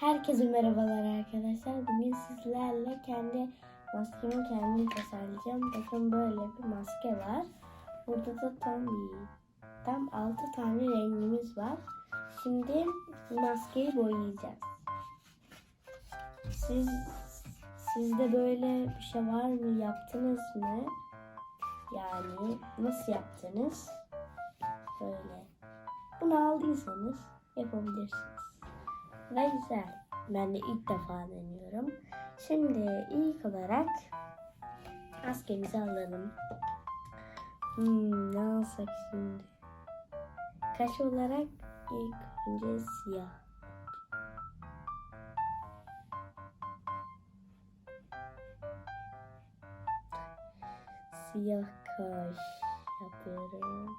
Herkese merhabalar arkadaşlar. Bugün sizlerle kendi maskemi kendim tasarlayacağım. Bakın böyle bir maske var. Burada da tam tam 6 tane rengimiz var. Şimdi maskeyi boyayacağız. Siz sizde böyle bir şey var mı? Yaptınız mı? Yani nasıl yaptınız? Böyle. Bunu aldıysanız yapabilirsiniz. Ve güzel. Ben de ilk defa deniyorum. Şimdi ilk olarak maskemizi alalım. Hmm, ne alsak şimdi? Kaş olarak ilk önce siyah. Siyah kaş yapıyorum.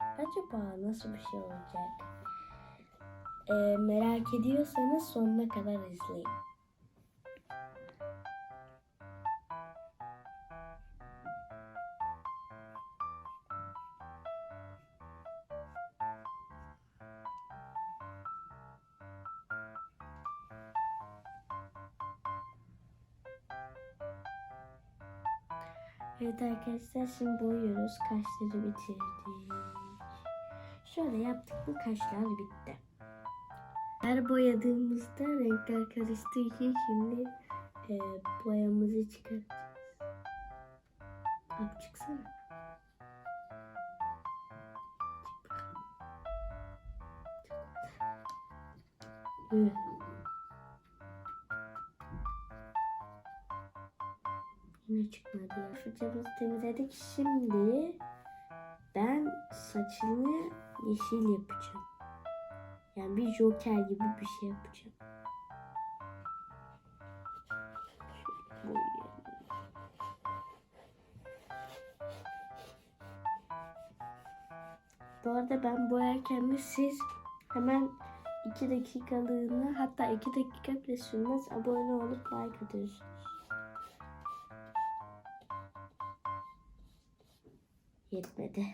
Acaba nasıl bir şey olacak? Ee, merak ediyorsanız sonuna kadar izleyin. Evet arkadaşlar şimdi boyuyoruz. Kaşları bitirdik. Şöyle yaptık mı kaşlar bitti. Her boyadığımızda renkler karıştığı için şimdi e, boyamızı çıkaracağız. Abi çıksana. Üh. Yine çıkmadı. Fırçamızı temizledik. Şimdi ben saçını yeşil yapacağım. Yani bir joker gibi bir şey yapacağım. Bu arada ben boyarken siz hemen 2 dakikalığına hatta 2 dakika bile sürmez abone olup like atıyorsunuz. Yetmedi.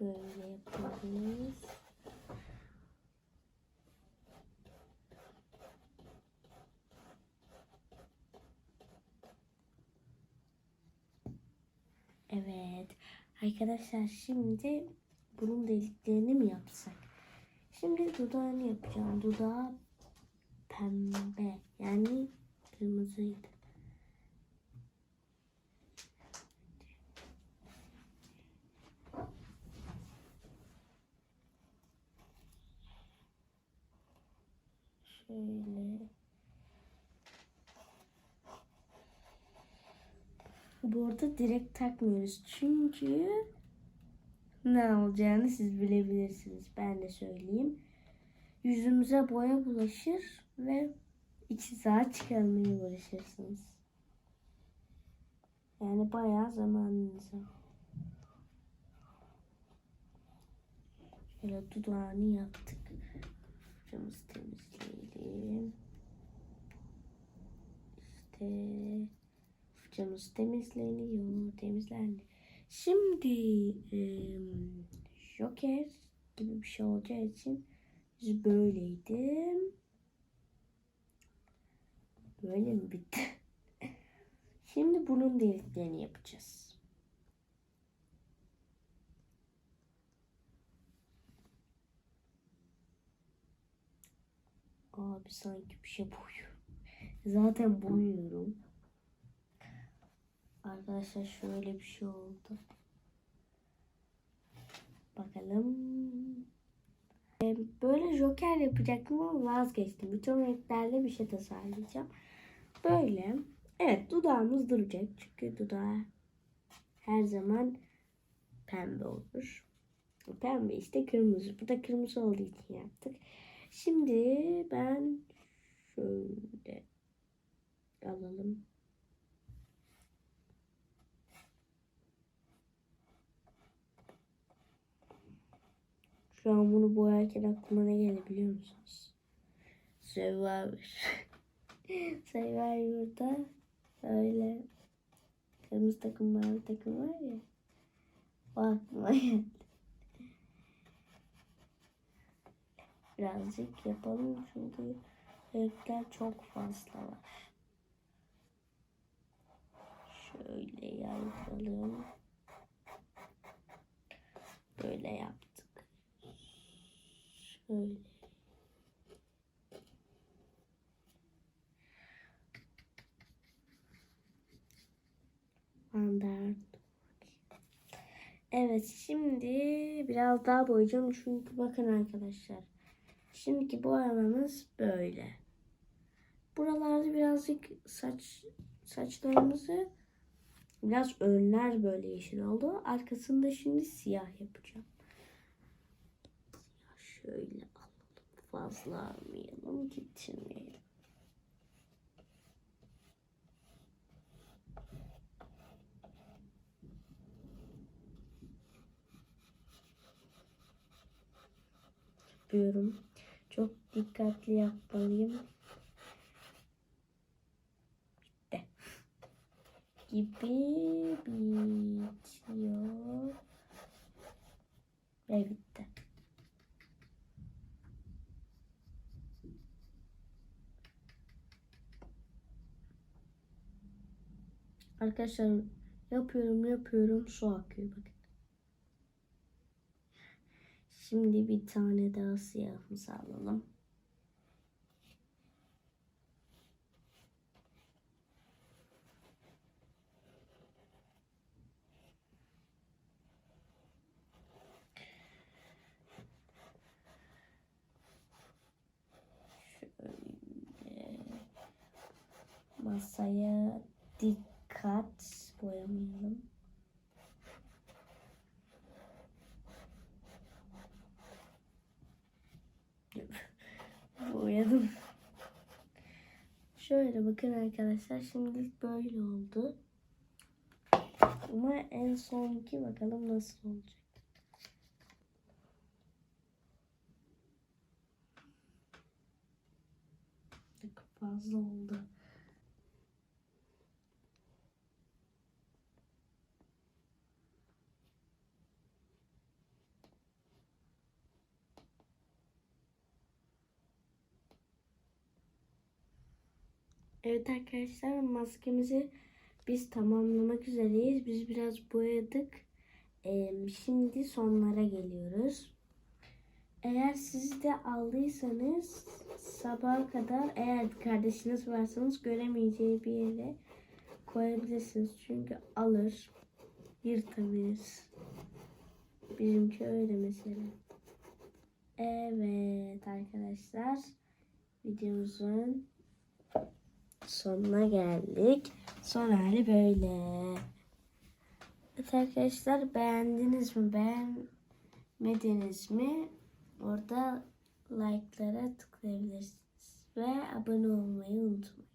Böyle yapıyoruz. Evet. Arkadaşlar şimdi burun deliklerini mi yapsak? Şimdi dudağını yapacağım. Dudağı pembe. Yani kırmızıydı. Şöyle. Bu arada direkt takmıyoruz. Çünkü ne olacağını siz bilebilirsiniz. Ben de söyleyeyim. Yüzümüze boya bulaşır ve iki saat çıkarmaya uğraşırsınız. Yani bayağı zamanınız var. Şöyle dudağını yaptık. Fırçamızı temizleyelim. İşte fırçamız temizleniyor. Temizlendi. Şimdi e, Joker gibi bir şey olacağı için yüz böyleydi. Böyle mi bitti? Şimdi bunun deliklerini yapacağız. Abi sanki bir şey boyuyor. Zaten boyuyorum. Arkadaşlar şöyle bir şey oldu. Bakalım. Ee, Böyle joker yapacaktım ama vazgeçtim. Bütün renklerle bir şey tasarlayacağım. Böyle. Evet dudağımız duracak. Çünkü dudağı her zaman pembe olur. Pembe işte kırmızı. Bu da kırmızı olduğu için yaptık. Şimdi ben şöyle alalım. Şu an bunu boyarken aklıma ne geldi biliyor musunuz? Survivor. Survivor'da öyle kırmızı takım mavi takım var ya. O aklıma geldi. Birazcık yapalım çünkü renkler çok fazla var. Şöyle yayalım. Böyle yaptık. Şöyle. Standart. Evet şimdi biraz daha boyayacağım çünkü bakın arkadaşlar. Şimdiki boyamamız böyle. Buralarda birazcık saç saçlarımızı biraz önler böyle yeşil oldu. Arkasında şimdi siyah yapacağım. Şöyle alalım. Fazla almayalım. Getirmeyelim. Yapıyorum. Çok dikkatli yapmalıyım. Gibi bitiyor. Ve bitti. Arkadaşlar yapıyorum yapıyorum su akıyor bakın. Şimdi bir tane daha siyahımızı alalım. Şöyle masaya dikkat boyamayalım. Boyadım. Şöyle bakın arkadaşlar şimdilik böyle oldu. Ama en sonki bakalım nasıl olacak. Fazla oldu. Evet arkadaşlar maskemizi biz tamamlamak üzereyiz. Biz biraz boyadık. Ee, şimdi sonlara geliyoruz. Eğer siz de aldıysanız sabaha kadar eğer kardeşiniz varsanız göremeyeceği bir yere koyabilirsiniz. Çünkü alır, yırtabilir. Bizimki öyle mesela. Evet arkadaşlar videomuzun sonuna geldik. Son hali böyle. Evet arkadaşlar beğendiniz mi? Beğenmediniz mi? Orada like'lara tıklayabilirsiniz. Ve abone olmayı unutmayın.